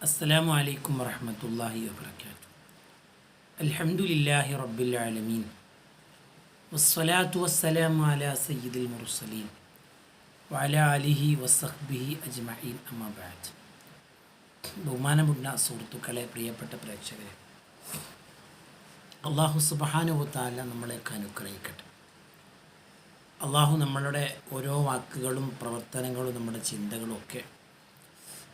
السلام عليكم ورحمة الله وبركاته الحمد لله رب العالمين والصلاة والسلام على سيد المرسلين وعلى آله وصحبه أجمعين أما بعد ബഹുമാനമുള്ള സുഹൃത്തുക്കളെ പ്രിയപ്പെട്ട പ്രേക്ഷകരെ അള്ളാഹു സുബാനുവത്താല നമ്മളെയൊക്കെ അനുഗ്രഹിക്കട്ടെ അള്ളാഹു നമ്മളുടെ ഓരോ വാക്കുകളും പ്രവർത്തനങ്ങളും നമ്മുടെ ചിന്തകളും ഒക്കെ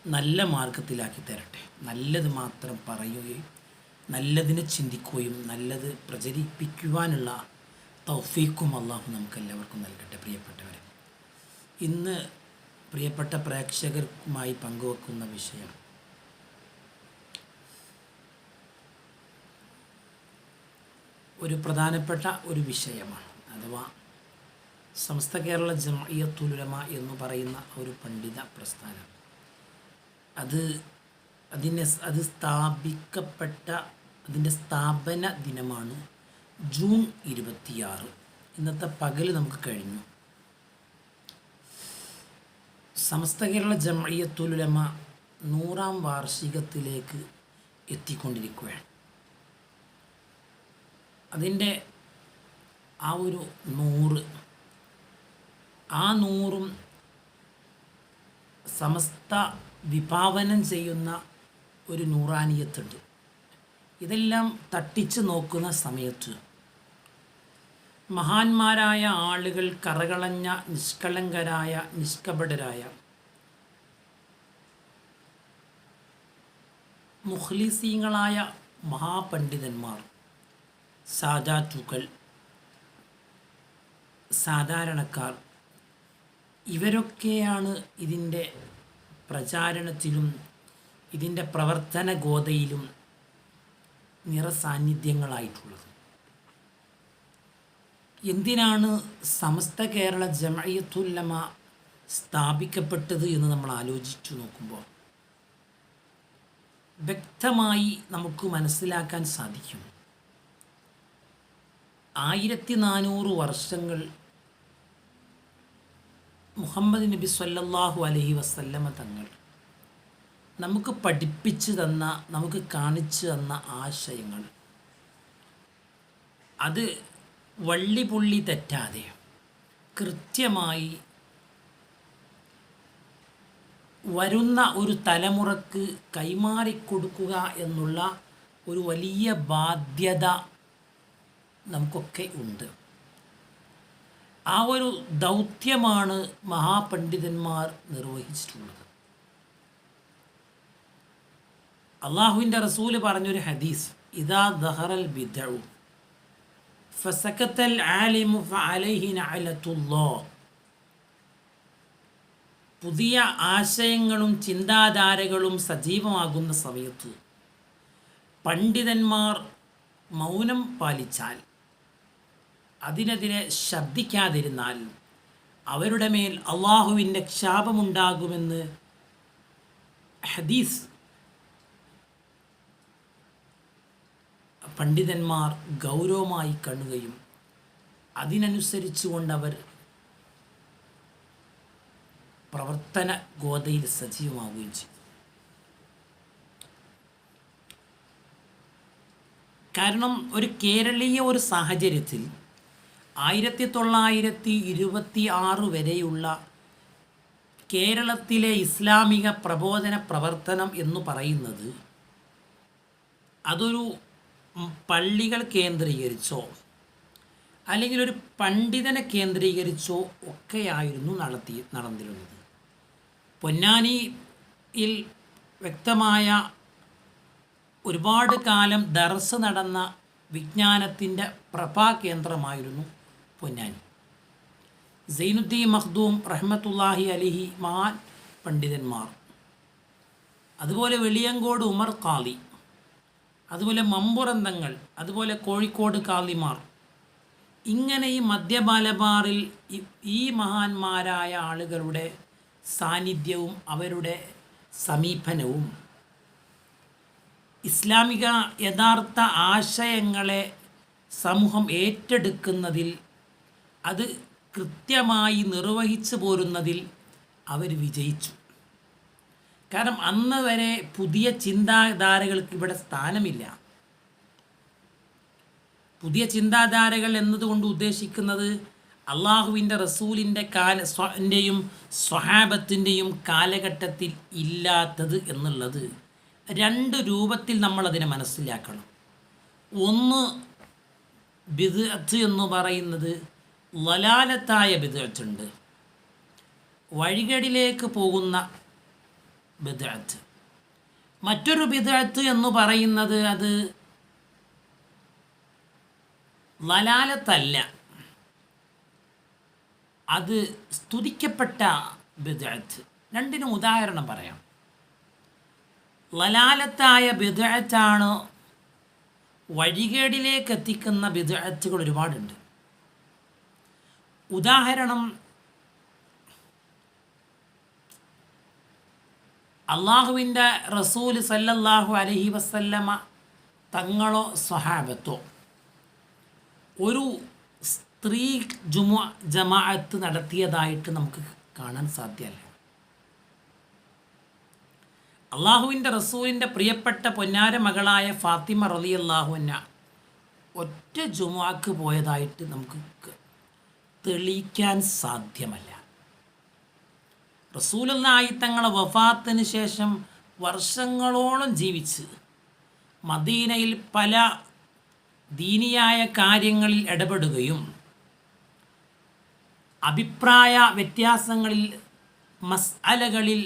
നല്ല മാർഗത്തിലാക്കി തരട്ടെ. നല്ലത് മാത്രം പറയുകയും നല്ലതിനെ ചിന്തിക്കുകയും നല്ലത് പ്രചരിപ്പിക്കുവാനുള്ള തൗഫീക്കും അള്ളാഹു നമുക്ക് എല്ലാവർക്കും നൽകട്ടെ. പ്രിയപ്പെട്ടവരെ ഇന്ന് പ്രിയപ്പെട്ട പ്രേക്ഷകർക്കുമായി പങ്കുവെക്കുന്ന വിഷയം ഒരു പ്രധാനപ്പെട്ട ഒരു വിഷയമാണ്. അഥവാ സമസ്ത കേരള ജമയത്തുലമ എന്ന് പറയുന്ന ഒരു പണ്ഡിത പ്രസ്ഥാനം. അത് അതിനെ അത് സ്ഥാപിക്കപ്പെട്ട അതിന്റെ സ്ഥാപന ദിനമാണ് ജൂൺ ഇരുപത്തിയാറ്. ഇന്നത്തെ പകൽ നമുക്ക് കഴിഞ്ഞു. സമസ്ത കേരള ജമയത്തുലമ നൂറാം വാർഷികത്തിലേക്ക് എത്തിക്കൊണ്ടിരിക്കുകയാണ്. അതിന്റെ ആ ഒരു നൂറ് ആ നൂറും സമസ്ത വിഭാവനം ചെയ്യുന്ന ഒരു നൂറാനിയത്തുണ്ട്. ഇതെല്ലാം തട്ടിച്ച് നോക്കുന്ന സമയത്ത് മഹാന്മാരായ ആളുകൾ കറകളഞ്ഞ നിഷ്കളങ്കരായ നിഷ്കപടരായ മുഖ്ലിസീങ്ങളായ മഹാപണ്ഡിതന്മാർ സാധാത്തുക്കൾ സാധാരണക്കാർ ഇവരൊക്കെയാണ് ഇതിന്റെ പ്രചാരണത്തിലും ഇതിന്റെ പ്രവർത്തന ഗോതയിലും നിറസാന്നിധ്യങ്ങളായിട്ടുള്ളത്. എന്തിനാണ് സമസ്ത കേരള ജമയത്തുല്ലമ സ്ഥാപിക്കപ്പെട്ടത് എന്ന് നമ്മൾ ആലോചിച്ചു നോക്കുമ്പോൾ വ്യക്തമായി നമുക്ക് മനസ്സിലാക്കാൻ സാധിക്കും. ആയിരത്തി നാനൂറ് വർഷങ്ങൾ മുഹമ്മദ് നബി സല്ലാഹു അലഹി വസല്ലമ തങ്ങൾ നമുക്ക് പഠിപ്പിച്ചു തന്ന നമുക്ക് കാണിച്ചു തന്ന ആശയങ്ങൾ. അത് വള്ളി പുള്ളി തെറ്റാതെ കൃത്യമായി വരുന്ന ഒരു തലമുറയ്ക്ക് കൈമാറിക്കൊടുക്കുക എന്നുള്ള ഒരു വലിയ ബാധ്യത നമുക്കൊക്കെ ഉണ്ട്. ആ ഒരു ദൗത്യമാണ് മഹാപണ്ഡിതന്മാർ നിർവഹിച്ചിട്ടുള്ളത്. അള്ളാഹുവിന്റെ റസൂൽ പറഞ്ഞൊരു ഹദീസ് ഇതാ ദഹറൽ ബിദഉ ഫസക്കത്തൽ ആലിമു ഫഅലൈഹി പുതിയ ആശയങ്ങളും ചിന്താധാരകളും സജീവമാകുന്ന സമയത്ത് പണ്ഡിതന്മാർ മൗനം പാലിച്ചാൽ അതിനെതിരെ ശബ്ദിക്കാതിരുന്നാൽ അവരുടെ മേൽ അള്ളാഹുവിന്റെ ക്ഷാപമുണ്ടാകുമെന്ന് ഹദീസ് പണ്ഡിതന്മാർ ഗൗരവമായി കാണുകയും അതിനനുസരിച്ചുകൊണ്ട് അവർ പ്രവർത്തന ഗോതയിൽ സജീവമാവുകയും ചെയ്തു. കാരണം ഒരു കേരളീയ ഒരു സാഹചര്യത്തിൽ ആയിരത്തി തൊള്ളായിരത്തി ഇരുപത്തി ആറ് വരെയുള്ള കേരളത്തിലെ ഇസ്ലാമിക പ്രബോധന പ്രവർത്തനം എന്ന് പറയുന്നത് അതൊരു പള്ളികൾ കേന്ദ്രീകരിച്ചോ അല്ലെങ്കിൽ ഒരു പണ്ഡിതനെ കേന്ദ്രീകരിച്ചോ ഒക്കെയായിരുന്നു നടത്തി നടന്നിരുന്നത്. പൊന്നാനിയിൽ വ്യക്തമായ ഒരുപാട് കാലം ദർസ് നടന്ന വിജ്ഞാനത്തിന്റെ പ്രഭാകേന്ദ്രമായിരുന്നു പൊന്നാനി. സൈനുദ്ദീൻ മഖ്ദൂം റഹ്മത്തുല്ലാഹി അലിഹി മഹാൻ പണ്ഡിതന്മാർ. അതുപോലെ വെളിയങ്കോട് ഉമർ കാളി അതുപോലെ മമ്പുറന്തങ്ങൾ അതുപോലെ കോഴിക്കോട് കാളിമാർ ഇങ്ങനെ ഈ മദ്യബാലബാറിൽ ഈ മഹാന്മാരായ ആളുകളുടെ സാന്നിധ്യവും അവരുടെ സമീപനവും ഇസ്ലാമിക യഥാർത്ഥ ആശയങ്ങളെ സമൂഹം ഏറ്റെടുക്കുന്നതിൽ അത് കൃത്യമായി നിർവഹിച്ചു പോരുന്നതിൽ അവർ വിജയിച്ചു. കാരണം അന്ന് വരെ പുതിയ ചിന്താധാരകൾക്ക് ഇവിടെ സ്ഥാനമില്ല. പുതിയ ചിന്താധാരകൾ എന്നതുകൊണ്ട് ഉദ്ദേശിക്കുന്നത് അള്ളാഹുവിന്റെ റസൂലിന്റെ കാല സ്വന്റെയും സ്വഹാബത്തിന്റെയും കാലഘട്ടത്തിൽ ഇല്ലാത്തത് എന്നുള്ളത് രണ്ട് രൂപത്തിൽ നമ്മളതിനെ മനസ്സിലാക്കണം. ഒന്ന് ബിദ് എന്ന് പറയുന്നത് ലലാലത്തായ ബിദ്അത്തുണ്ട്. വഴികടിലേക്ക് പോകുന്ന ബിദ്അത്ത്. മറ്റൊരു ബിദ്അത്ത് എന്ന് പറയുന്നത് അത് ലലാലത്തല്ല. അത് സ്തുതിക്കപ്പെട്ട ബിദ്അത്ത്. രണ്ടിനും ഉദാഹരണം പറയാം. ലലാലത്തായ ബിദ്അത്താണ് വഴികേടിലേക്ക് എത്തിക്കുന്ന ബിദ്അത്തുകൾ ഒരുപാടുണ്ട്. ഉദാഹരണം അള്ളാഹുവിന്റെ റസൂൽ സല്ലല്ലാഹു അലഹി വസല്ലമ തങ്ങളോ സ്വഹാബത്തോ. ഒരു സ്ത്രീ ജുമ ജമാഅത്ത് നടത്തിയതായിട്ട് നമുക്ക് കാണാൻ സാധ്യമല്ല അള്ളാഹുവിന്റെ റസൂലിന്റെ പ്രിയപ്പെട്ട പൊന്നാര മകളായ ഫാത്തിമ റലി അള്ളാഹുവിന ഒറ്റ ജുമാക്ക് പോയതായിട്ട് നമുക്ക് തെളിയിക്കാൻ സാധ്യമല്ല. റസൂലുള്ളാഹി തങ്ങളെ വഫാത്തിന് ശേഷം വർഷങ്ങളോളം ജീവിച്ച് മദീനയിൽ പല ദീനിയായ കാര്യങ്ങളിൽ ഇടപെടുകയും അഭിപ്രായ വ്യത്യാസങ്ങളിൽ മസ്അലകളിൽ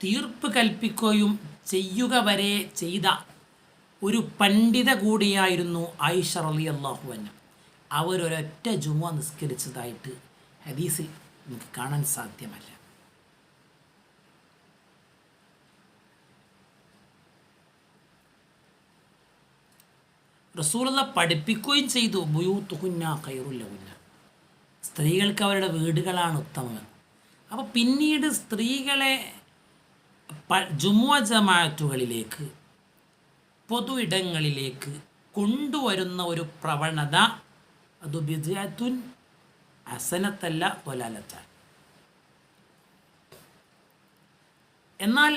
തീർപ്പ് കൽപ്പിക്കുകയും ചെയ്യുക വരെ ചെയ്ത ഒരു പണ്ഡിത കൂടിയായിരുന്നു ആയിഷ റലി അവരൊരൊറ്റ ജുമ നിസ്കരിച്ചതായിട്ട് ഹദീസിൽ നമുക്ക് കാണാൻ സാധ്യമല്ല. റസൂലുള്ള പഠിപ്പിക്കുകയും ചെയ്തു ബുയൂത്തുഹുന്ന കയറുല്ലഹുന്ന സ്ത്രീകൾക്ക് അവരുടെ വീടുകളാണ് ഉത്തമം അപ്പോൾ പിന്നീട് സ്ത്രീകളെ ജുമുഅ ജമാഅത്തുകളിലേക്ക് പൊതു ഇടങ്ങളിലേക്ക് കൊണ്ടുവരുന്ന ഒരു പ്രവണത അത് ബിദ്യാത്തുൻ അസനത്തല്ല വലാലത്താണ് എന്നാൽ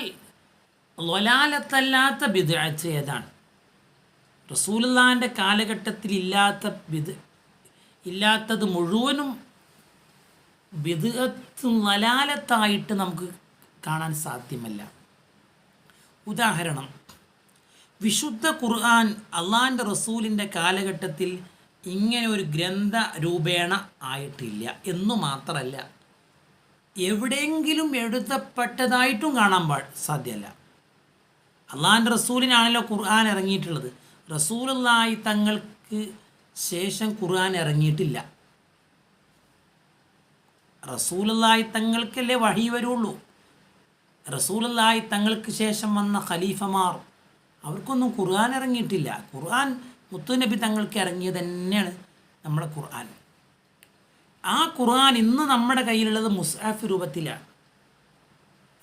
ലൊലാലത്തല്ലാത്ത ബിദ്യാഴ്ച ഏതാണ്? റസൂലുള്ളാഹിന്റെ കാലഘട്ടത്തിൽ ഇല്ലാത്ത ബിദ് ഇല്ലാത്തത് മുഴുവനും ബിദ്ഗത്ത് നലാലത്തായിട്ട് നമുക്ക് കാണാൻ സാധ്യമല്ല. ഉദാഹരണം വിശുദ്ധ ഖുർആൻ അള്ളാന്റെ റസൂലിന്റെ കാലഘട്ടത്തിൽ ഇങ്ങനെ ഒരു ഗ്രന്ഥ രൂപേണ ആയിട്ടില്ല. എന്നു മാത്രമല്ല എവിടെയെങ്കിലും എഴുതപ്പെട്ടതായിട്ടും കാണാൻ പാ സാധ്യമല്ല. അള്ളാഹിന്റെ റസൂലിനാണല്ലോ ഖുർആൻ ഇറങ്ങിയിട്ടുള്ളത്. റസൂലായി തങ്ങൾക്ക് ശേഷം ഖുർആൻ ഇറങ്ങിയിട്ടില്ല. റസൂലായി തങ്ങൾക്കല്ലേ വഴി വരുള്ളൂ? റസൂലായി തങ്ങൾക്ക് ശേഷം വന്ന ഖലീഫമാർ അവർക്കൊന്നും ഖുർആൻ ഇറങ്ങിയിട്ടില്ല. ഖുർആൻ മുത്തുനബി തങ്ങൾക്ക് ഇറങ്ങിയത് തന്നെയാണ് നമ്മുടെ ഖുർആൻ. ആ ഖുർആൻ ഇന്ന് നമ്മുടെ കയ്യിലുള്ളത് മുസ്ആഫ് രൂപത്തിലാണ്.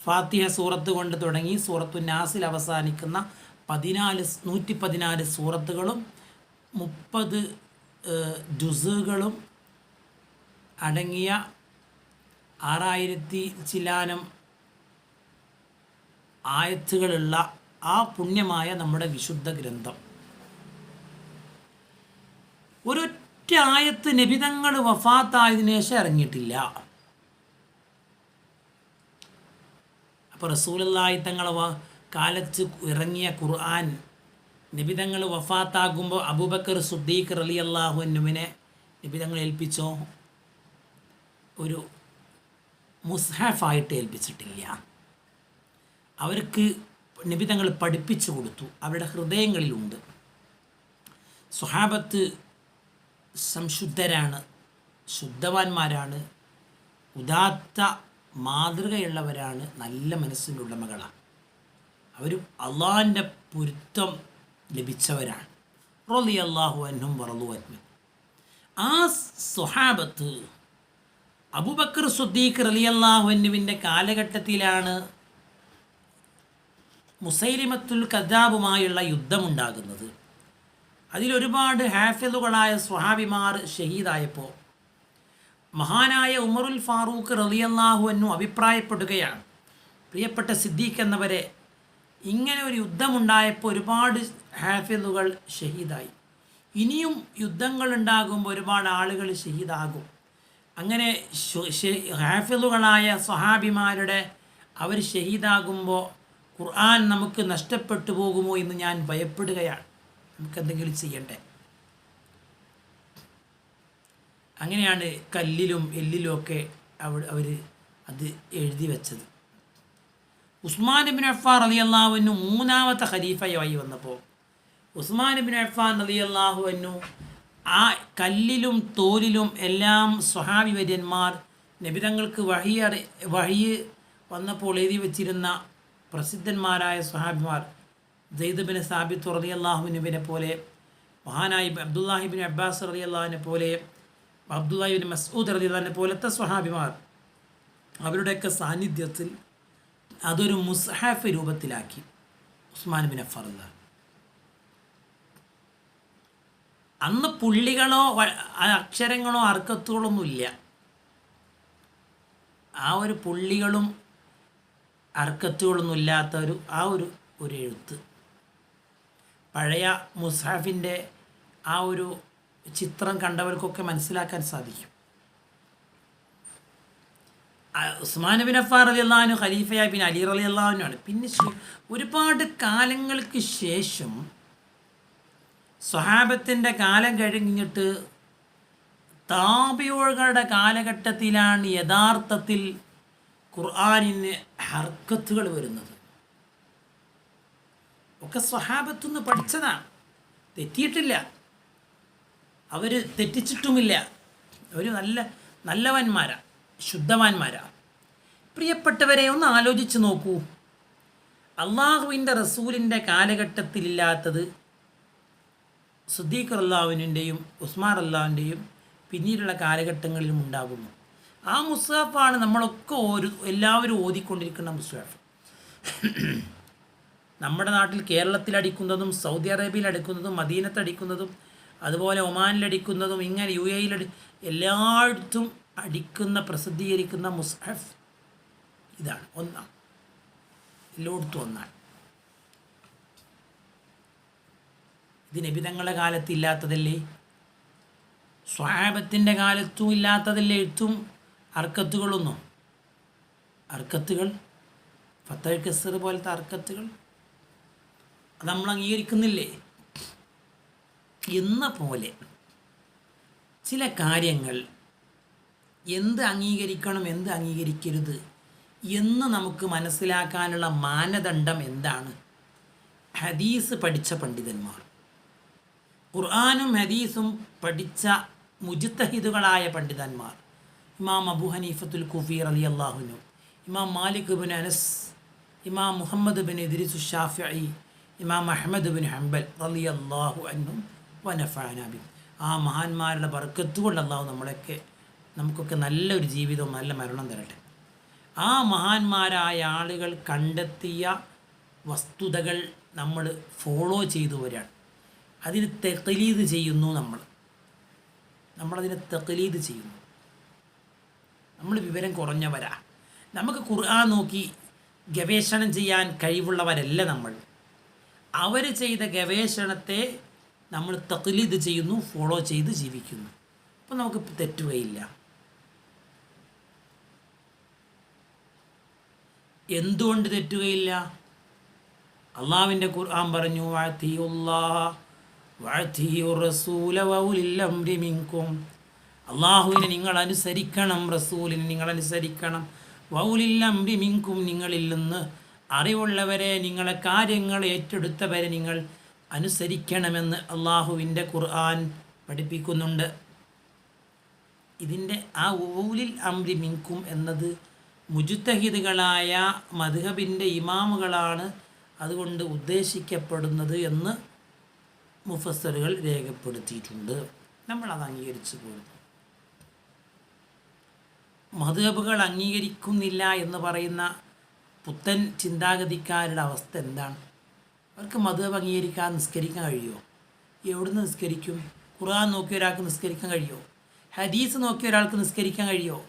ഫാത്തിഹ സൂറത്ത് കൊണ്ട് തുടങ്ങി സൂറത്തു നാസിൽ അവസാനിക്കുന്ന പതിനാല് നൂറ്റി പതിനാല് സൂറത്തുകളും മുപ്പത് ജുസുകളും അടങ്ങിയ ആറായിരത്തി ചിലാനം ആയത്തുകളുള്ള ആ പുണ്യമായ നമ്മുടെ വിശുദ്ധ ഗ്രന്ഥം. ഒരൊറ്റ ആയത്ത് നബിതങ്ങൾ വഫാത്തായതിനു ശേഷം ഇറങ്ങിയിട്ടില്ല. അപ്പോൾ റസൂലല്ലായി തങ്ങളെ കാലത്ത് ഇറങ്ങിയ ഖുർആൻ നിബിതങ്ങൾ വഫാത്താകുമ്പോൾ അബൂബക്കർ സുദ്ദീഖ് റലി അള്ളാഹുവിനെ നിബിതങ്ങൾ ഏൽപ്പിച്ചോ? ഒരു മുസ്ഹാഫായിട്ട് ഏൽപ്പിച്ചിട്ടില്ല. അവർക്ക് നിബിതങ്ങൾ പഠിപ്പിച്ചു കൊടുത്തു. അവരുടെ ഹൃദയങ്ങളിലുണ്ട്. സ്വഹാബത്ത് സംശുദ്ധരാണ് ശുദ്ധവാന്മാരാണ് ഉദാത്ത മാതൃകയുള്ളവരാണ് നല്ല മനസ്സിന്റെ ഉടമകളാണ് അവർ അള്ളാഹിന്റെ പൊരുത്തം ലഭിച്ചവരാണ്. റോലി അള്ളാഹു അന്നും വറലു അന്നും ആ സ്വഹാബത്ത് അബുബക്കർ സുദ്ദീഖ് റലി അള്ളാഹു അന്നുവിന്റെ കാലഘട്ടത്തിലാണ് മുസൈലിമത്തുൽ കദാബുമായുള്ള യുദ്ധമുണ്ടാകുന്നത്. അതിലൊരുപാട് ഹാഫിദുകളായ സ്വഹാബിമാർ ഷഹീദായപ്പോൾ. മഹാനായ ഉമറുൽ ഫാറൂഖ് റളിയല്ലാഹു എന്നും അഭിപ്രായപ്പെടുകയാണ് പ്രിയപ്പെട്ട സിദ്ദീഖ് എന്നവരെ ഇങ്ങനെ ഒരു യുദ്ധമുണ്ടായപ്പോൾ ഒരുപാട് ഹാഫിലുകൾ ഷഹീദായി. ഇനിയും യുദ്ധങ്ങൾ ഉണ്ടാകുമ്പോൾ ഒരുപാട് ആളുകൾ ഷഹീദാകും. അങ്ങനെ ഹാഫിലുകളായ സ്വഹാബിമാരുടെ അവർ ഷഹീദാകുമ്പോൾ ഖുർആൻ നമുക്ക് നഷ്ടപ്പെട്ടു പോകുമോ എന്ന് ഞാൻ ഭയപ്പെടുകയാണ്. നമുക്ക് എന്തെങ്കിലും ചെയ്യണ്ടേ? അങ്ങനെയാണ് കല്ലിലും എല്ലിലും ഒക്കെ അവിടെ അവർ അത് എഴുതി വെച്ചത്. ഉസ്മാൻ ബിൻ അഫ്ഫാർ അലി അള്ളാഹുവിനു മൂന്നാമത്തെ ഖലീഫയായി വന്നപ്പോൾ ഉസ്മാൻ ബിൻ അഫ്ഫാൻ അലി അള്ളാഹുവിനു ആ കല്ലിലും തോലിലും എല്ലാം സ്വഹാബി വര്യന്മാർ നബിതങ്ങൾക്ക് വഴി അറി വഴി വന്നപ്പോൾ എഴുതി വച്ചിരുന്ന പ്രസിദ്ധന്മാരായ സ്വഹാബിമാർ ജെയ്ദ് സാബിത്തു റലി അള്ളാഹുവിനുവിനെ പോലെ മഹാനായി അബ്ദുല്ലാഹിബിൻ അബ്ബാസ് റലി അള്ളാഹിനെ പോലെ അബ്ദുല്ലാഹിബിൻ മസൂദ് റലി അള്ളാഹിനെ പോലത്തെ സ്വഹാബിമാർ അവരുടെയൊക്കെ സാന്നിധ്യത്തിൽ അതൊരു മുസ്ഹാഫ് രൂപത്തിലാക്കി ഉസ്മാൻ ബിൻ അഫർ അന്ന് പുള്ളികളോ അക്ഷരങ്ങളോ അർക്കത്തുകളൊന്നുമില്ല ആ ഒരു പുള്ളികളും അർക്കത്തുകളൊന്നുമില്ലാത്ത ഒരു ആ ഒരു ഒരു എഴുത്ത്. പഴയ മുസാഫിന്റെ ആ ഒരു ചിത്രം കണ്ടവർക്കൊക്കെ മനസ്സിലാക്കാൻ സാധിക്കും. ഉസ്മാൻ ബിൻ അഫാർ അലി അള്ളഹാനു ഖലീഫയായി പിന്നെ അലി അലി അള്ളഹാനുമാണ് പിന്നെ ഒരുപാട് കാലങ്ങൾക്ക് ശേഷം സ്വഹാബത്തിന്റെ കാലം കഴിഞ്ഞിട്ട് താപിയോഴുകളുടെ കാലഘട്ടത്തിലാണ് യഥാർത്ഥത്തിൽ ഖുർആാനിന് ഹർക്കത്തുകൾ വരുന്നത്. ഒക്കെ സ്വഹാബത്തുനിന്ന് പഠിച്ചതാണ് തെറ്റിയിട്ടില്ല. അവർ തെറ്റിച്ചിട്ടുമില്ല. അവർ നല്ല നല്ലവന്മാരാ ശുദ്ധവാന്മാരാ. പ്രിയപ്പെട്ടവരെ ഒന്ന് ആലോചിച്ച് നോക്കൂ. അള്ളാഹുവിന്റെ റസൂലിന്റെ കാലഘട്ടത്തിലില്ലാത്തത് സുദ്ദീഖ് അള്ളാഹുവിന്റെയും ഉസ്മാൻ അള്ളാഹുവിന്റെയും പിന്നീടുള്ള കാലഘട്ടങ്ങളിലും ഉണ്ടാകുന്നു. ആ മുസാഫാണ് നമ്മളൊക്കെ ഓരോ എല്ലാവരും ഓതിക്കൊണ്ടിരിക്കുന്ന മുസാഫ് നമ്മുടെ നാട്ടിൽ കേരളത്തിൽ അടിക്കുന്നതും സൗദി അറേബ്യയിൽ അടിക്കുന്നതും മദീനത്ത് അടിക്കുന്നതും അതുപോലെ ഒമാനിലടിക്കുന്നതും ഇങ്ങനെ യു എയിൽ എല്ലായിടത്തും അടിക്കുന്ന പ്രസിദ്ധീകരിക്കുന്ന മുസ്ഹഫ് ഇതാണ്. ഒന്നാണ് എല്ലായിടത്തും ഒന്നാണ്. ഇത് നബിതങ്ങളുടെ കാലത്ത് ഇല്ലാത്തതല്ലേ? സ്വാബത്തിന്റെ കാലത്തും ഇല്ലാത്തതല്ലേ? എഴുത്തും അർക്കത്തുകളൊന്നും. അർക്കത്തുകൾ ഫത്തൽ കസർ പോലത്തെ അർക്കത്തുകൾ. നമ്മൾ അംഗീകരിക്കുന്നില്ലേ? എന്ന പോലെ ചില കാര്യങ്ങൾ എന്ത് അംഗീകരിക്കണം എന്ത് അംഗീകരിക്കരുത് എന്ന് നമുക്ക് മനസ്സിലാക്കാനുള്ള മാനദണ്ഡം എന്താണ്? ഹദീസ് പഠിച്ച പണ്ഡിതന്മാർ. ഖുർആാനും ഹദീസും പഠിച്ച മുജിത്തഹിദുകളായ പണ്ഡിതന്മാർ. ഇമാം അബു ഹനീഫത്തുൽ കുഫീർ അലി അള്ളാഹുനു ഇമാം മാലിക് ബിൻ അനസ് ഇമാം മുഹമ്മദ് ബിൻ ഇദ്രിസു ഷാഫി ഇമാം അഹമ്മദ് ബിൻ ഹംബൽ റലി അള്ളാഹു അന്നും വനഫാനാബി ആ മഹാന്മാരുടെ ബർക്കത്ത് കൊണ്ട് അള്ളാഹു നമ്മളൊക്കെ നമുക്കൊക്കെ നല്ലൊരു ജീവിതവും നല്ല മരണം തരട്ടെ. ആ മഹാന്മാരായ ആളുകൾ കണ്ടെത്തിയ വസ്തുതകൾ നമ്മൾ ഫോളോ ചെയ്തു വരികയാണ് അതിന് തെക്കലീത് ചെയ്യുന്നു നമ്മൾ. നമ്മളതിനെ തെക്കലീത് ചെയ്യുന്നു. നമ്മൾ വിവരം കുറഞ്ഞവരാ. നമുക്ക് ഖുർആൻ നോക്കി ഗവേഷണം ചെയ്യാൻ കഴിവുള്ളവരല്ല നമ്മൾ. അവർ ചെയ്ത ഗവേഷണത്തെ നമ്മൾ തക്ലീദ് ചെയ്യുന്നു ഫോളോ ചെയ്ത് ജീവിക്കുന്നു. അപ്പം നമുക്ക് തെറ്റുകയില്ല. എന്തുകൊണ്ട് തെറ്റുകയില്ല? അള്ളാവിന്റെ ഖുർആൻ പറഞ്ഞു "വഅതിയുല്ലാഹ വഅതിയുർ റസൂല വഉലിൽ അംരി മിൻകും. അള്ളാഹുവിനെ നിങ്ങൾ അനുസരിക്കണം റസൂലിനെ നിങ്ങൾ അനുസരിക്കണം. വൗലില്ലം മിൻകും നിങ്ങളിൽ നിന്ന് അറിവുള്ളവരെ നിങ്ങളെ കാര്യങ്ങൾ ഏറ്റെടുത്തവരെ നിങ്ങൾ അനുസരിക്കണമെന്ന് അള്ളാഹുവിന്റെ ഖുർആൻ പഠിപ്പിക്കുന്നുണ്ട്. ഇതിന്റെ ആ ഊലിൽ അംരി മിങ്കും എന്നത് മുജുത്തഹിദുകളായ മധുഹബിന്റെ ഇമാമുകളാണ് അതുകൊണ്ട് ഉദ്ദേശിക്കപ്പെടുന്നത് എന്ന് മുഫസ്സറുകൾ രേഖപ്പെടുത്തിയിട്ടുണ്ട്. നമ്മളത് അംഗീകരിച്ചു പോകുന്നു മധുഹബുകൾ അംഗീകരിക്കുന്നില്ല എന്ന് പറയുന്ന പുത്തൻ ചിന്താഗതിക്കാരുടെ അവസ്ഥ എന്താണ്? അവർക്ക് മതം അംഗീകരിക്കാൻ നിസ്കരിക്കാൻ കഴിയുമോ? എവിടുന്ന് നിസ്കരിക്കും? ഖുർആൻ നോക്കിയ ഒരാൾക്ക് നിസ്കരിക്കാൻ കഴിയുമോ? ഹദീസ് നോക്കിയ ഒരാൾക്ക് നിസ്കരിക്കാൻ കഴിയുമോ?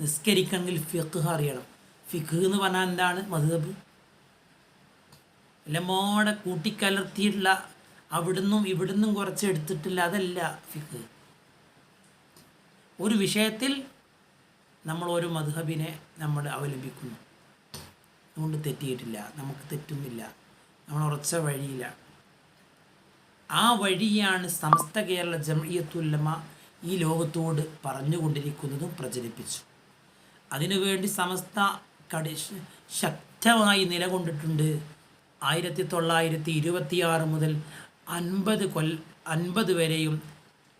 നിസ്കരിക്കണമെങ്കിൽ ഫിഖ് അറിയണം. ഫിഖ് എന്ന് പറഞ്ഞാൽ എന്താണ് മദ്ഹബ് എല്ലാമോടെ കൂട്ടിക്കലർത്തിയിട്ടുള്ള അവിടുന്നും ഇവിടുന്നും കുറച്ച് എടുത്തിട്ടില്ല അതല്ല ഫിഖ്. ഒരു വിഷയത്തിൽ നമ്മൾ ഒരു മധുഹബിനെ നമ്മൾ അവലംബിക്കുന്നു. അതുകൊണ്ട് തെറ്റിയിട്ടില്ല. നമുക്ക് തെറ്റുന്നില്ല. നമ്മൾ ഉറച്ച വഴിയിലാണ് ആ വഴിയാണ് സമസ്ത കേരള ജമയത്തുല്ലമ ഈ ലോകത്തോട് പറഞ്ഞുകൊണ്ടിരിക്കുന്നതും പ്രചരിപ്പിച്ചു. അതിനുവേണ്ടി സമസ്ത കടി ശക്തമായി നിലകൊണ്ടിട്ടുണ്ട്. ആയിരത്തി തൊള്ളായിരത്തി ഇരുപത്തിയാറ് മുതൽ അൻപത് കൊൽ അൻപത് വരെയും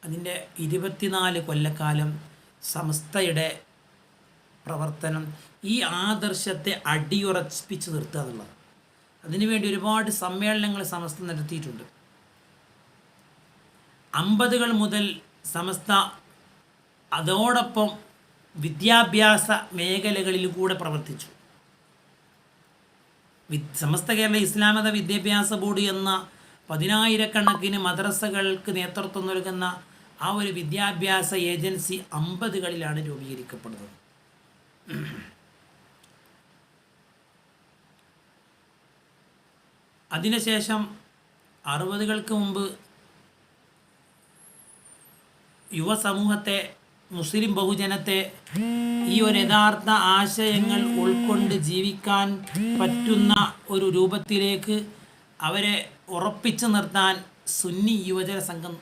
അതിന്റെ ഇരുപത്തിനാല് കൊല്ലക്കാലം സമസ്തയുടെ പ്രവർത്തനം ഈ ആദർശത്തെ അടിയുറപ്പിച്ച് നിർത്തുക എന്നുള്ളത്. അതിനുവേണ്ടി ഒരുപാട് സമ്മേളനങ്ങൾ സമസ്ത നടത്തിയിട്ടുണ്ട്. അമ്പതുകൾ മുതൽ സമസ്ത അതോടൊപ്പം വിദ്യാഭ്യാസ മേഖലകളിൽ കൂടെ പ്രവർത്തിച്ചു. സമസ്ത കേരള ഇസ്ലാമത വിദ്യാഭ്യാസ ബോർഡ് എന്ന പതിനായിരക്കണക്കിന് മദ്രസകൾക്ക് നേതൃത്വം നൽകുന്ന ആ ഒരു വിദ്യാഭ്യാസ ഏജൻസി അമ്പതുകളിലാണ് രൂപീകരിക്കപ്പെടുന്നത്. അതിനുശേഷം അറുപതുകൾക്ക് മുമ്പ് യുവസമൂഹത്തെ മുസ്ലിം ബഹുജനത്തെ ഈ ഒരു യഥാർത്ഥ ആശയങ്ങൾ ഉൾക്കൊണ്ട് ജീവിക്കാൻ പറ്റുന്ന ഒരു രൂപത്തിലേക്ക് അവരെ ഉറപ്പിച്ചു നിർത്താൻ സുന്നി യുവജന സംഘം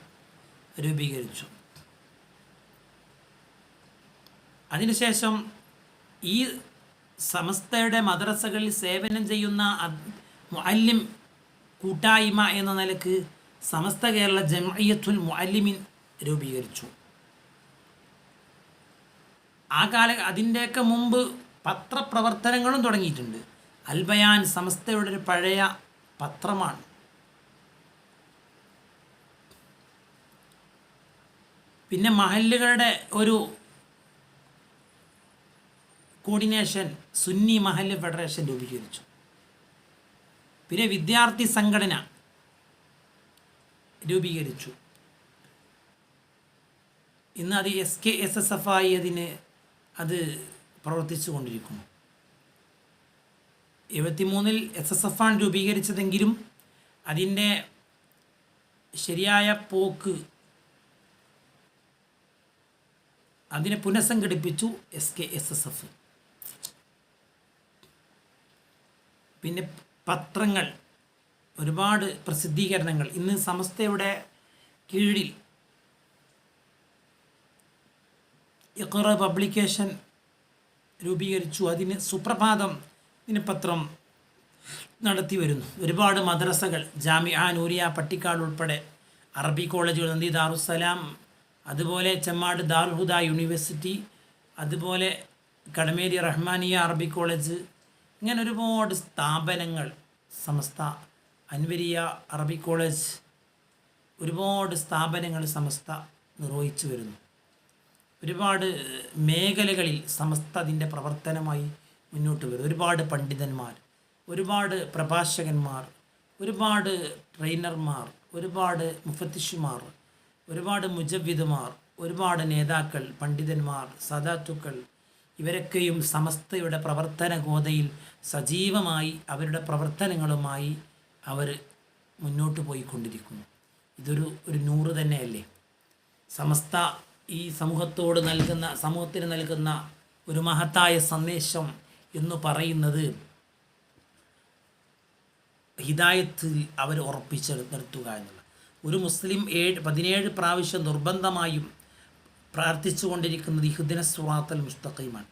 രൂപീകരിച്ചു. അതിനുശേഷം ഈ സമസ്തയുടെ മദ്രസകളിൽ സേവനം ചെയ്യുന്ന മുഅല്ലിം കൂട്ടായ്മ എന്ന നിലയ്ക്ക് സമസ്ത കേരള ജമയത്തുൽ മുഅല്ലിമിൻ രൂപീകരിച്ചു. ആ കാല അതിന്റെയൊക്കെ മുമ്പ് പത്രപ്രവർത്തനങ്ങളും തുടങ്ങിയിട്ടുണ്ട്. അൽബയാൻ സമസ്തയുടെ ഒരു പഴയ പത്രമാണ്. പിന്നെ മഹല്ലുകളുടെ ഒരു കോർഡിനേഷൻ സുന്നി മഹല്ല് ഫെഡറേഷൻ രൂപീകരിച്ചു. പിന്നെ വിദ്യാർത്ഥി സംഘടന രൂപീകരിച്ചു. ഇന്ന് അത് S K S S F ആയി അതിന് അത് പ്രവർത്തിച്ചു കൊണ്ടിരിക്കുന്നു. എഴുപത്തിമൂന്നിൽ എസ് എസ് എഫ് ആണ് രൂപീകരിച്ചതെങ്കിലും അതിന്റെ ശരിയായ പോക്ക് അതിനെ പുനഃസംഘടിപ്പിച്ചു S K S S F പിന്നെ പത്രങ്ങൾ ഒരുപാട് പ്രസിദ്ധീകരണങ്ങൾ. ഇന്ന് സമസ്തയുടെ കീഴിൽ ഇഖറ പബ്ലിക്കേഷൻ രൂപീകരിച്ചു. അതിന് സുപ്രഭാതം ദിനപത്രം നടത്തി വരുന്നു. ഒരുപാട് മദ്രസകൾ ജാമിഅ നൂരിയ പട്ടിക്കാട് ഉൾപ്പെടെ അറബി കോളേജുകൾ നന്ദി ദാറുസലാം അതുപോലെ ചെമ്മാട് ദാർഹുദ യൂണിവേഴ്സിറ്റി അതുപോലെ കടമേരി റഹ്മാനിയ അറബി കോളേജ് ഇങ്ങനെ ഒരുപാട് സ്ഥാപനങ്ങൾ സമസ്ത അൻവരിയ അറബി കോളേജ് ഒരുപാട് സ്ഥാപനങ്ങൾ സമസ്ത നിർവഹിച്ചു വരുന്നു. ഒരുപാട് മേഖലകളിൽ സമസ്ത അതിന്റെ പ്രവർത്തനമായി മുന്നോട്ട് വരും ഒരുപാട് പണ്ഡിതന്മാർ ഒരുപാട് പ്രഭാഷകന്മാർ ഒരുപാട് ട്രെയിനർമാർ ഒരുപാട് മുഫത്തിഷുമാർ ഒരുപാട് മുജവിദുമാർ ഒരുപാട് നേതാക്കൾ പണ്ഡിതന്മാർ സദാത്തുക്കൾ ഇവരൊക്കെയും സമസ്തയുടെ പ്രവർത്തന ഗോതയിൽ സജീവമായി അവരുടെ പ്രവർത്തനങ്ങളുമായി അവർ മുന്നോട്ട് പോയിക്കൊണ്ടിരിക്കുന്നു. ഇതൊരു ഒരു നൂറ് തന്നെയല്ലേ? സമസ്ത ഈ സമൂഹത്തോട് നൽകുന്ന സമൂഹത്തിന് നൽകുന്ന ഒരു മഹത്തായ സന്ദേശം എന്ന് പറയുന്നത് ഹിദായത്തിൽ അവർ ഉറപ്പിച്ച് നിർത്തുക എന്നുള്ള ഒരു മുസ്ലിം ഏഴ് പതിനേഴ് പ്രാവശ്യം നിർബന്ധമായും പ്രാർത്ഥിച്ചു കൊണ്ടിരിക്കുന്നത് ഇഹുദിന സുറാത്തൽ മുസ്തഖീമാണ്.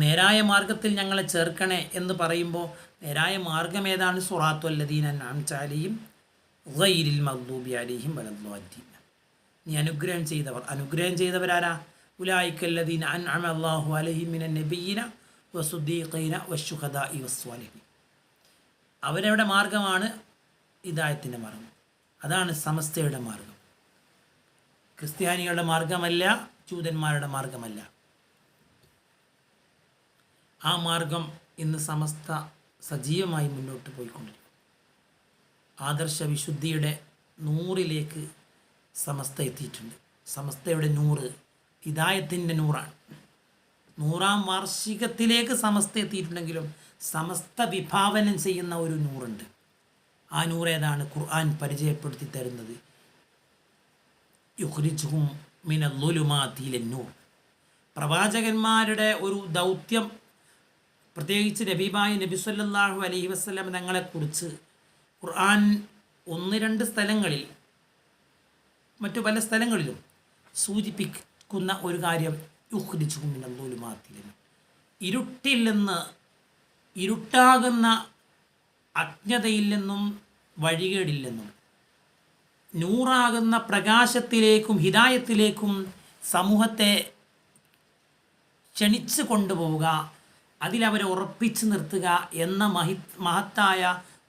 നേരായ മാർഗത്തിൽ ഞങ്ങളെ ചേർക്കണേ എന്ന് പറയുമ്പോൾ നേരായ മാർഗം ഏതാണ്? സുറാത്തു അല്ലദീൻ അനാംചാലിയും ഗൈരിൽ മഹ്ദൂബി അലിഹിം വലദ്ദീൻ നീ അനുഗ്രഹം ചെയ്തവർ അനുഗ്രഹം ചെയ്തവരാരാ? ഉലായിക്കല്ലദീൻ അൻ അമല്ലാഹു അലഹിമിന നബീന വസുദ്ദീഖീന വശുഹദ വസ്വാലിഹി അവരവരുടെ മാർഗമാണ് ഇതായത്തിന്റെ മാർഗം അതാണ് സമസ്തയുടെ മാർഗം ക്രിസ്ത്യാനികളുടെ മാർഗമല്ല ജൂതന്മാരുടെ മാർഗമല്ല ആ മാർഗം ഇന്ന് സമസ്ത സജീവമായി മുന്നോട്ട് പോയിക്കൊണ്ടിരിക്കും ആദർശ വിശുദ്ധിയുടെ നൂറിലേക്ക് സമസ്ത എത്തിയിട്ടുണ്ട്. സമസ്തയുടെ നൂറ് ഹിദായത്തിന്റെ നൂറാണ്. നൂറാം വാർഷികത്തിലേക്ക് സമസ്ത എത്തിയിട്ടുണ്ടെങ്കിലും സമസ്ത വിഭാവനം ചെയ്യുന്ന ഒരു നൂറുണ്ട്. ആ നൂറേതാണ് ഖുർആൻ പരിചയപ്പെടുത്തി തരുന്നത്. യുഹ്രിജുഹും മിനല്ലുലുമാത്തിലെന്നൂർ പ്രവാചകന്മാരുടെ ഒരു ദൗത്യം പ്രത്യേകിച്ച് നബീബായി നബി സല്ലല്ലാഹു അലൈഹി വസല്ലം തങ്ങളെക്കുറിച്ച് ഖുർആൻ ഒന്ന് രണ്ട് സ്ഥലങ്ങളിൽ മറ്റു പല സ്ഥലങ്ങളിലും സൂചിപ്പിക്കുന്ന ഒരു കാര്യം യുഹ്രിജുഹും മിനല്ലുലുമാത്തിലെന്നൂർ ഇരുട്ടിൽ നിന്ന് ഇരുട്ടാകുന്ന അജ്ഞതയിൽ നിന്നും വഴികേടില്ലെന്നും നൂറാകുന്ന പ്രകാശത്തിലേക്കും ഹിതായത്തിലേക്കും സമൂഹത്തെ ക്ഷണിച്ചു കൊണ്ടുപോവുക അതിലവരെ ഉറപ്പിച്ചു നിർത്തുക എന്ന മഹി മഹത്തായ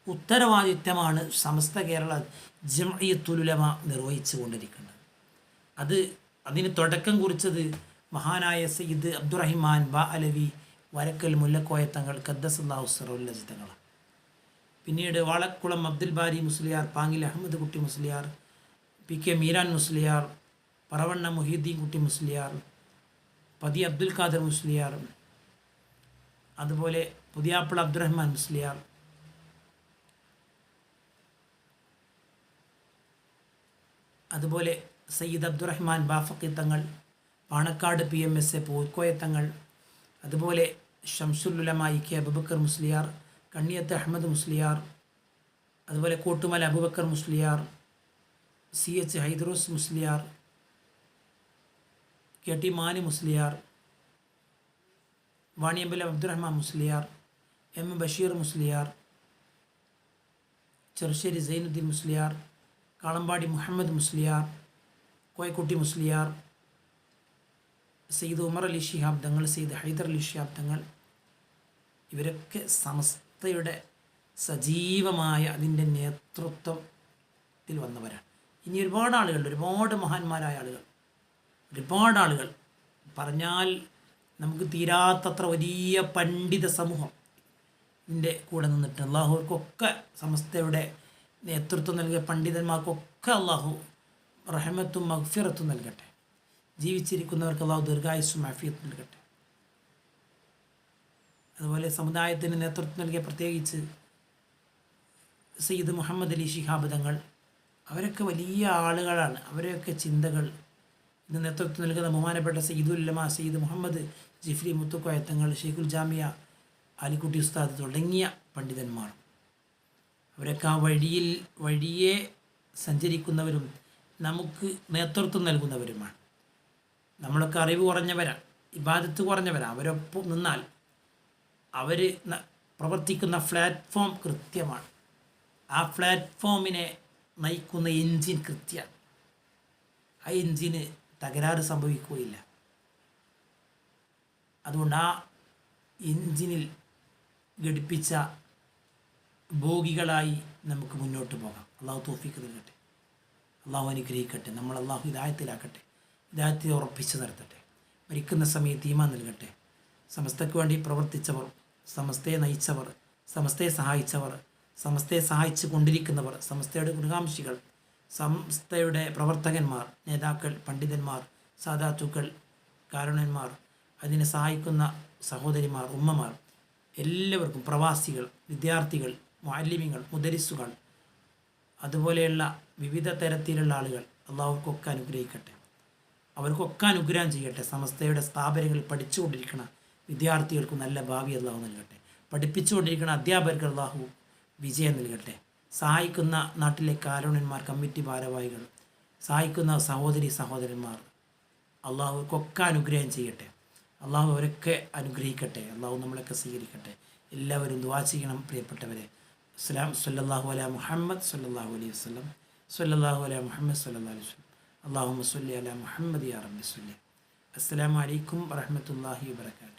ഉത്തരവാദിത്തമാണ് സമസ്ത കേരള ജമയത്തുലുലമ നിർവഹിച്ചു കൊണ്ടിരിക്കുന്നത് അത് അതിന് തുടക്കം കുറിച്ചത് മഹാനായ സയ്യിദ് അബ്ദുറഹിമാൻ ബ അലവി വരക്കൽ മുല്ലക്കോയ തങ്ങൾ ഖദ്ദസല്ലാഹു സറുല്ലജ് തങ്ങളാണ് പിന്നീട് വാളക്കുളം അബ്ദുൽ ബാരി മുസ്ലിയാർ പാങ്ങിൽ അഹമ്മദ് കുട്ടി മുസ്ലിയാർ പി കെ മീരാൻ മുസ്ലിയാർ പറവണ്ണ മൊഹീദ്ദീൻ കുട്ടി മുസ്ലിയാർ പതി അബ്ദുൽ ഖാദർ മുസ്ലിയാർ അതുപോലെ പുതിയാപ്പിള അബ്ദുറഹ്മാൻ മുസ്ലിയാർ. അതുപോലെ Sayyid Abdurahman Bafaqi Thangal Panakkad P M S A Pookoya Thangal അതുപോലെ ഷംസുല്ലുലമ ഇ കെ അബുബക്കർ മുസ്ലിയാർ കണ്ണിയത്ത് അഹമ്മദ് മുസ്ലിയാർ അതുപോലെ Kottumala Abubakar Musliyar C H Haidros Musliyar K T Mani Musliyar Vaniyambalam Abdurahman Musliyar M Basheer Musliyar Cherussery Zainuddin Musliyar Kalambadi Muhammad Musliyar Koyakutty Musliyar Sayyid Umar Ali Shihab Thangal Sayyid Haidar Ali Shihab തങ്ങൾ. ഇവരൊക്കെ സമസ്തയുടെ സജീവമായ അതിന്റെ നേതൃത്വത്തിൽ വന്നവരാണ്. ഇനി ഒരുപാട് ആളുകൾ ഒരുപാട് മഹാന്മാരായ ആളുകൾ ഒരുപാട് ആളുകൾ. പറഞ്ഞാൽ നമുക്ക് തീരാത്തത്ര വലിയ പണ്ഡിത സമൂഹം ഇതിന്റെ കൂടെ നിന്നിട്ട് അള്ളാഹുവർക്കൊക്കെ സമസ്തയുടെ നേതൃത്വം നൽകിയ പണ്ഡിതന്മാർക്കൊക്കെ അള്ളാഹു റഹമത്തും മഗ്ഫിറത്തും നൽകട്ടെ. ജീവിച്ചിരിക്കുന്നവർക്ക് അള്ളാഹു ദീർഘായുസ്സും ആഫിയത്തും നൽകട്ടെ. അതുപോലെ സമുദായത്തിന് നേതൃത്വം നൽകിയ പ്രത്യേകിച്ച് സയ്യിദ് മുഹമ്മദ് അലി ശിഹാബ് തങ്ങൾ അവരൊക്കെ വലിയ ആളുകളാണ്. അവരെയൊക്കെ ചിന്തകൾ ഇന്ന് നേതൃത്വം നൽകുന്ന ബഹുമാനപ്പെട്ട സയ്യിദുല്ലമ സയ്യിദ് മുഹമ്മദ് ജിഫ്രി മുത്തുക്കോയ തങ്ങൾ ഷെയ്ഖുൽ ജാമിയ അലിക്കുട്ടി ഉസ്താദ് തുടങ്ങിയ പണ്ഡിതന്മാർ. അവരൊക്കെ ആ വഴിയിൽ വഴിയെ സഞ്ചരിക്കുന്നവരും നമുക്ക് നേതൃത്വം നൽകുന്നവരുമാണ്. നമ്മളൊക്കെ അറിവ് കുറഞ്ഞവരാണ് ഇബാദത്ത് കുറഞ്ഞവരാണ് അവരൊപ്പം നിന്നാൽ അവർ പ്രവർത്തിക്കുന്ന പ്ലാറ്റ്ഫോം കൃത്യമാണ്. ആ പ്ലാറ്റ്ഫോമിനെ നയിക്കുന്ന എൻജിൻ കൃത്യമാണ് ആ എൻജിന് തകരാറ് സംഭവിക്കുകയില്ല. അതുകൊണ്ട് ആ എൻജിനിൽ ഘടിപ്പിച്ച ഭോഗികളായി നമുക്ക് മുന്നോട്ട് പോകാം. അള്ളാഹു തോഫിക്ക് നൽകട്ടെ. അള്ളാഹു അനുഗ്രഹിക്കട്ടെ. നമ്മൾ അള്ളാഹു ഹിദായത്തിലാക്കട്ടെ. ഹിദായത്തെ ഉറപ്പിച്ച് നിർത്തട്ടെ മരിക്കുന്ന സമയത്ത് ഈമാൻ നൽകട്ടെ. സമസ്തയ്ക്ക് വേണ്ടി പ്രവർത്തിച്ചവർ സമസ്തയെ നയിച്ചവർ സമസ്തയെ സഹായിച്ചവർ സമസ്തയെ സഹായിച്ചു കൊണ്ടിരിക്കുന്നവർ സമസ്തയുടെ ഗുണകാംക്ഷികൾ സംസ്ഥയുടെ പ്രവർത്തകന്മാർ നേതാക്കൾ പണ്ഡിതന്മാർ സാധാത്തുക്കൾ കാരുണ്യന്മാർ അതിനെ സഹായിക്കുന്ന സഹോദരിമാർ ഉമ്മമാർ എല്ലാവർക്കും പ്രവാസികൾ വിദ്യാർത്ഥികൾ മാലിന്യങ്ങൾ മുദരിസുകൾ അതുപോലെയുള്ള വിവിധ തരത്തിലുള്ള ആളുകൾ അള്ളാഹുക്കൊക്കെ അനുഗ്രഹിക്കട്ടെ. അവർക്കൊക്കെ അനുഗ്രഹം ചെയ്യട്ടെ. സമസ്തയുടെ സ്ഥാപനങ്ങളിൽ പഠിച്ചുകൊണ്ടിരിക്കുന്ന വിദ്യാർത്ഥികൾക്ക് നല്ല ഭാവി അള്ളാഹു നൽകട്ടെ. പഠിപ്പിച്ചുകൊണ്ടിരിക്കുന്ന അധ്യാപകർക്ക് അള്ളാഹു വിജയം നൽകട്ടെ. സഹായിക്കുന്ന നാട്ടിലെ കാരുണ്യന്മാർ കമ്മിറ്റി ഭാരവാഹികൾ സഹായിക്കുന്ന സഹോദരി സഹോദരന്മാർ അള്ളാഹുക്കൊക്കെ അനുഗ്രഹം ചെയ്യട്ടെ. അള്ളാഹു അവരൊക്കെ അനുഗ്രഹിക്കട്ടെ. അള്ളാഹു നമ്മളൊക്കെ സ്വീകരിക്കട്ടെ. എല്ലാവരും ദുവാ ചെയ്യണം പ്രിയപ്പെട്ടവരെ. അസ്ലാം സല്ലാഹു അല മുഹമ്മദ് സല്ലാഹു അലൈഹി വസ്ലം സല്ലാഹു അല മുഹമ്മദ് സല്ലാ അലൈഹി വസ്ലം അള്ളാഹു മസ്ലി അല മുഹമ്മദ് യാ റബ്ബി സ്വല്ലി. അസ്സാം വലൈക്കും വറഹമത്തല്ലാഹി വാത്തു